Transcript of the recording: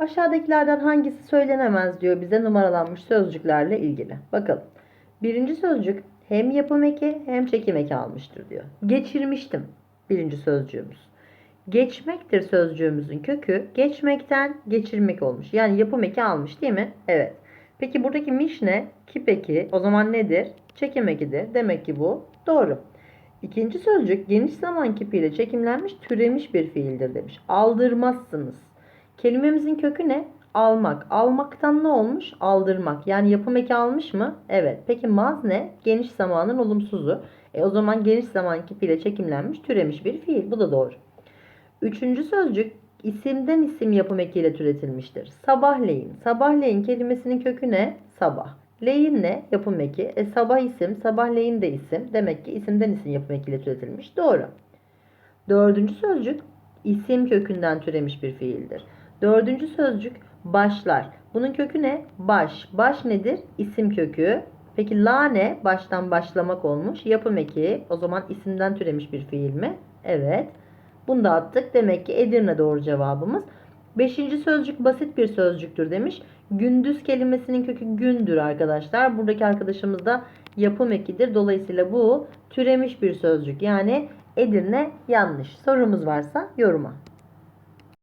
Aşağıdakilerden hangisi söylenemez diyor bize numaralanmış sözcüklerle ilgili. Bakalım. Birinci sözcük hem yapım eki hem çekim eki almıştır diyor. Geçirmiştim birinci sözcüğümüz. Geçmektir sözcüğümüzün kökü geçmekten geçirmek olmuş. Yani yapım eki almış değil mi? Evet. Peki buradaki miş ne? Kip eki. O zaman nedir? Çekim ekidir. Demek ki bu doğru. İkinci sözcük geniş zaman kipiyle çekimlenmiş türemiş bir fiildir demiş. Aldırmazsınız. Kelimemizin kökü ne? Almak. Almaktan ne olmuş? Aldırmak. Yani yapım eki almış mı? Evet. Peki maz ne? Geniş zamanın olumsuzu. E o zaman geniş zaman kipiyle çekimlenmiş türemiş bir fiil. Bu da doğru. Üçüncü sözcük isimden isim yapım ekiyle türetilmiştir. Sabahleyin. Sabahleyin kelimesinin kökü ne? Sabah. Leyin ne? Yapım eki. E sabah isim, sabahleyin de isim. Demek ki isimden isim yapım ekiyle türetilmiş. Doğru. Dördüncü sözcük isim kökünden türemiş bir fiildir. Dördüncü sözcük başlar. Bunun kökü ne? Baş. Baş nedir? İsim kökü. Peki la ne? Baştan başlamak olmuş. Yapım eki. O zaman isimden türemiş bir fiil mi? Evet. Bunu da attık. Demek ki Edirne doğru cevabımız. Beşinci sözcük basit bir sözcüktür demiş. Gündüz kelimesinin kökü gündür arkadaşlar. Buradaki arkadaşımız da yapım ekidir. Dolayısıyla bu türemiş bir sözcük. Yani Edirne yanlış. Sorumuz varsa yoruma.